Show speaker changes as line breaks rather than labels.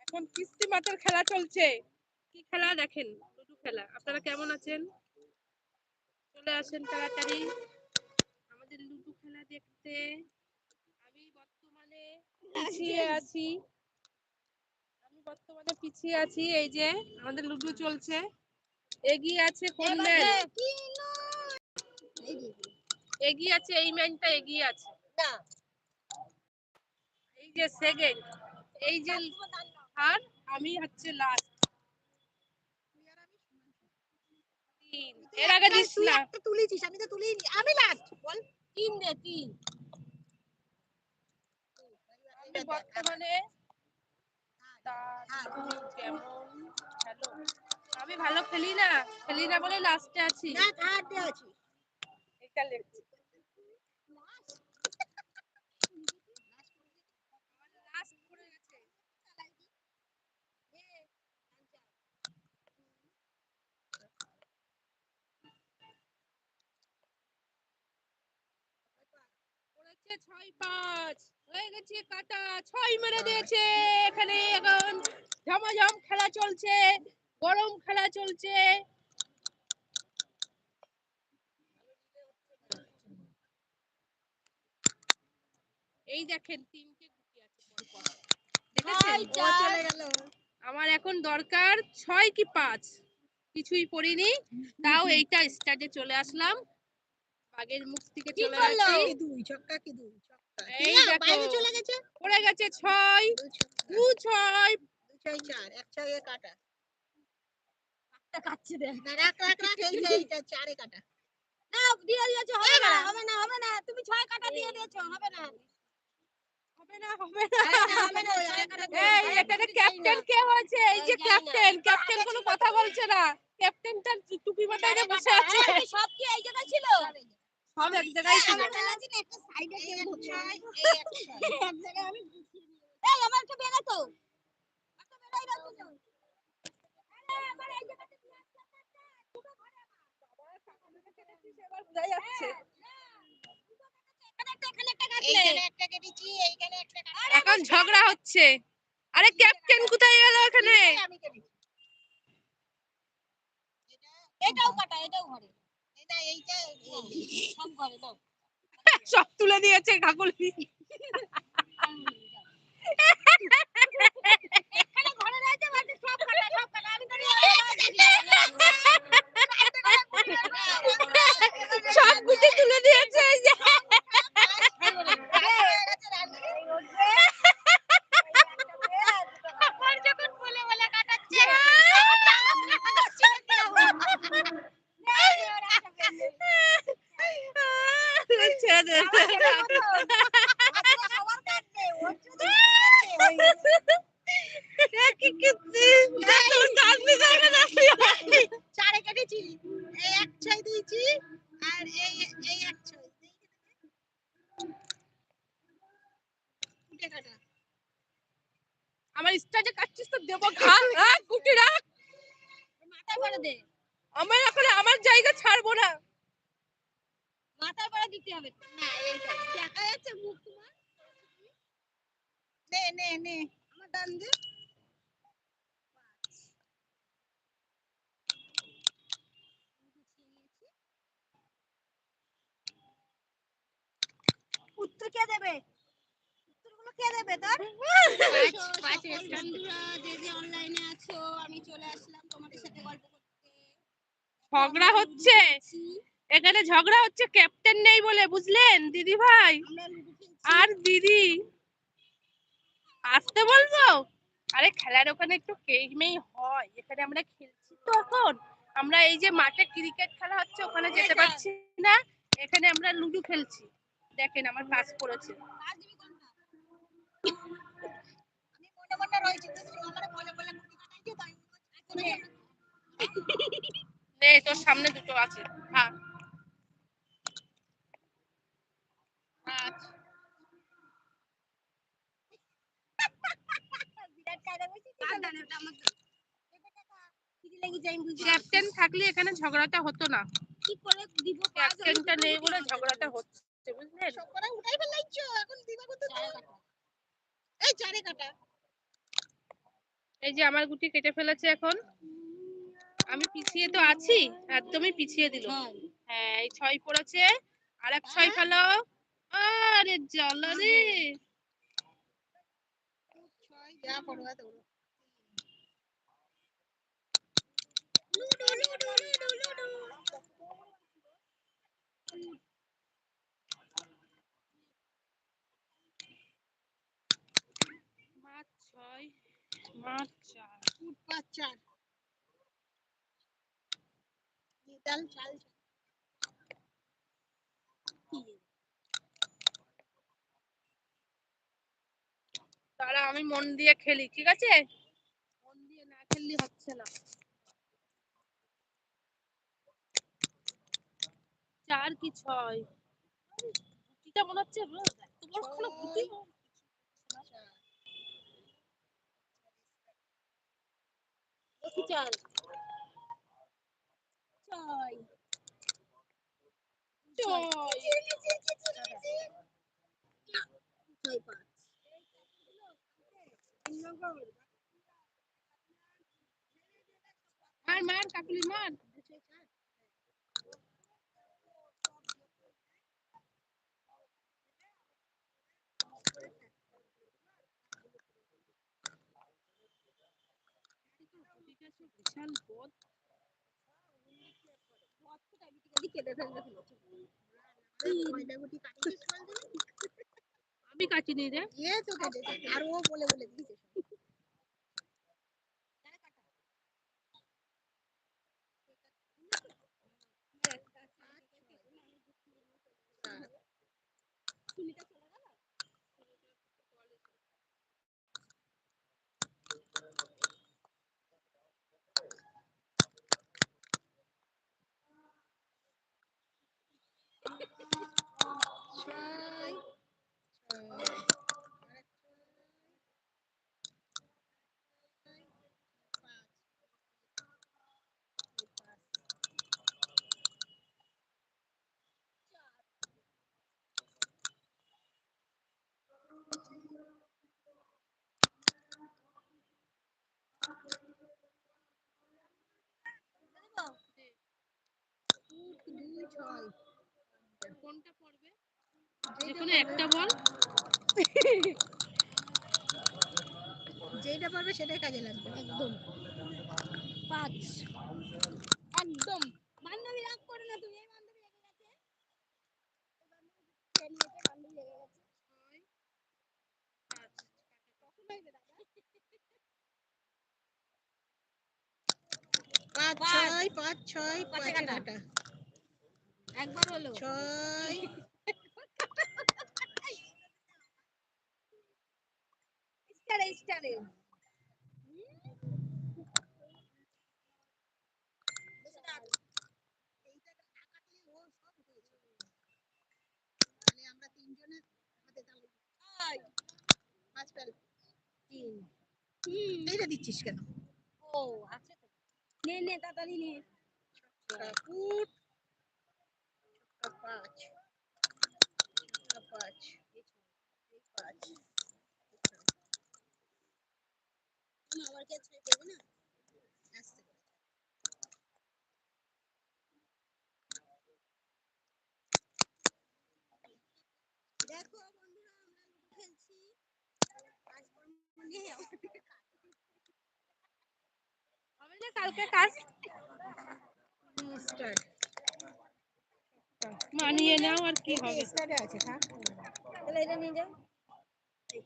এখন কিস্তি মাঠের খেলা চলছে। কি খেলা দেখেন? লুডু খেলা। আপনারা কেমন আছেন? চলে আসেন তাড়াতাড়ি। আমাদের লুডু খেলা দেখতে। পিছিয়ে আছি। আমি বর্তমানে পিছিয়ে আছি এই যে আমাদের লুডু চলছে। এগিয়ে আছে কোন ম্যান? এগিয়ে আছে এই ম্যানটা এগিয়ে আছে। এই যে সেকেন্ড এই যে আর আমি হচ্ছে লাস্ট এর আগে দিস না।
তুলেছিস আমি তো তুলিনি আমি লাস্ট বল।
তিন দে তিন। আমি বর্তমানে কেমন? হ্যালো আমি ভালো খেলি না? খেলি না বলে লাস্টে আছি।
আছি।
এটা লিখছি ছয় পাঁচ। হয়ে গেছে কাটা ছয় মেরে দিয়েছে এখানে এখন। ঝমাঝম খেলা চলছে গরম খেলা চলছে। এই দেখেন তিনটে গুটি আছে আমার এখন দরকার ছয় কি পাঁচ। কিছুই পড়িনি। তাও এইটা স্টার্টে চলে আসলাম। বাগের মুখ থেকে চলে গেছি।
দুই ছক্কা কি দুই ছক্কা।
এই দেখো।
বাইরে চলে গেছে।
পড়ে গেছে ছয় দু ছয়।
দুই ছয় চার এক ছয়ে কাটা।
কাটছে
না রাখ রাখ রাখ এই যে এইটা চারে কাটা।
না দিয়ে দিয়েছ হবে না হবে না হবে না তুমি ছয় কাটা দিয়ে দিয়েছ হবে না।
ক্যাপ্টেন কে হয়েছে? এই যে। ক্যাপ্টেন ক্যাপ্টেন কোনো কথা বলছে না। ক্যাপ্টেনটা টুপি মাথায় বসে আছে
আরে, সব কি এই জায়গায় ছিল
সব এক জায়গায় ছিল বোঝা যাচ্ছে।
এখানে
ঝগড়া হচ্ছে। আরে ক্যাপ্টেন কোথায় গেল এখানে?
এটাও কাটা এটাও ঘরে। সব
তুলে দিয়েছে কাকুলি
এখানে ঘরে রয়েছে বলছে সব কাটা সব কাটা আমি তো
সব গুটি তুলে দিয়েছে এই যে
আমার যখন বলে বলে কাটাচ্ছে
ছেড়ে দে এ কি করছিস? তোর কাঁদবি জায়গা না তুই।
চারে কেটেছি এই এক ছয় দিয়েছি আর এই এই এক ছয়।
আমার স্টাজে কাটছিস তো দেবো খা। রাখ গুটি রাখ
মাথায় করে দে।
আমার এখন আমার জায়গা ছাড়বো না।
মাথায় করে দিতে হবে।
না এইটা দেখা যাচ্ছে মুখ তোমার। নে নে নে। আমার ডান দে।
উত্তর কে দেবে? উত্তরগুলো কে দেবে তোর? বন্ধুরা যে যে অনলাইনে আছো আমি চলে আসলাম তোমাদের সাথে গল্প করতে।
ঝগড়া হচ্ছে। এখানে ঝগড়া হচ্ছে ক্যাপ্টেন নেই বলে বুঝলেন? দিদি ভাই। আর দিদি? আসতে বলব? আরে খেলার ওখানে একটু কেমেই হয়। এখানে আমরা খেলছি তো এখন। আমরা এই যে মাঠে ক্রিকেট খেলা হচ্ছে ওখানে যেতে পারছি না। এখানে আমরা লুডো খেলছি। দেখেন আমার কাজ করেছে। নে তোর সামনে দুটো আছে। হ্যাঁ ক্যাপ্টেন থাকলে এখানে ঝগড়াটা হতো না।
কি করে দিব?
ক্যাপ্টেনটা নেই বলে ঝগড়াটা হচ্ছে।
সব করা উঠাই ফেলাইছো এখন দিবা কত এই চারে কাটা।
এই যে আমার গুটি কেটে ফেলেছে এখন। আমি পিছিয়ে তো আছি একদমই পিছিয়ে দিল। হ্যাঁ। এই ছয় পড়েছে আর এক ছয় ফেলো। আরে জ্বালা রে।
ছয় যা পড়বা দৌড়ো
মাছ ছয় মাছ চার
ফুট পাঁচ চার নিতাল চাল
তারা আমি মন দিয়ে খেলি ঠিক আছে? মন দিয়ে না খেললে হচ্ছে না। চার কি ছয়? গুটিটা মনে হচ্ছে এত বড় গুটি। কি চার ছয় ছয় মার মার কাকুলি মার বিশাল বদ আমি কাটিনি রে
এ তো কেটেছে আর ও বলে বলে দিয়েছে ছয়
কোনটা পড়বে যেখানে একটা বল।
যেটা পারবে সেটাই কাজে লাগবে একদম।
পাঁচ। একদম। বান্ধবী রাগ করে না তুমি এই বান্ধবী রেগে গেছে। বান্ধবী রেগে গেছে।
পাঁচ। ছয় পাঁচ ছয়
পাঁচে একবার হলো।
ছয়
স্টারে।
এইটা দিচ্ছিস কেন?
ও তো। নে নে তাড়াতাড়ি নে।
ছক্কা ফুট ছক্কা পাঁচ ছক্কা পাঁচ এই পাঁচ
তুমি আবার কে ছেড়ে দেবে না
আস্তে করে।
দেখো বন্ধুরা আমরা লুডো খেলছি কাজকর্ম নেই আমাদের
হবে না কালকে কাজ
স্টার্ট
মানিয়ে নাও আর কি হবে
স্টার্টে আছে থাক
তাহলে এটা নিয়ে যাও
এই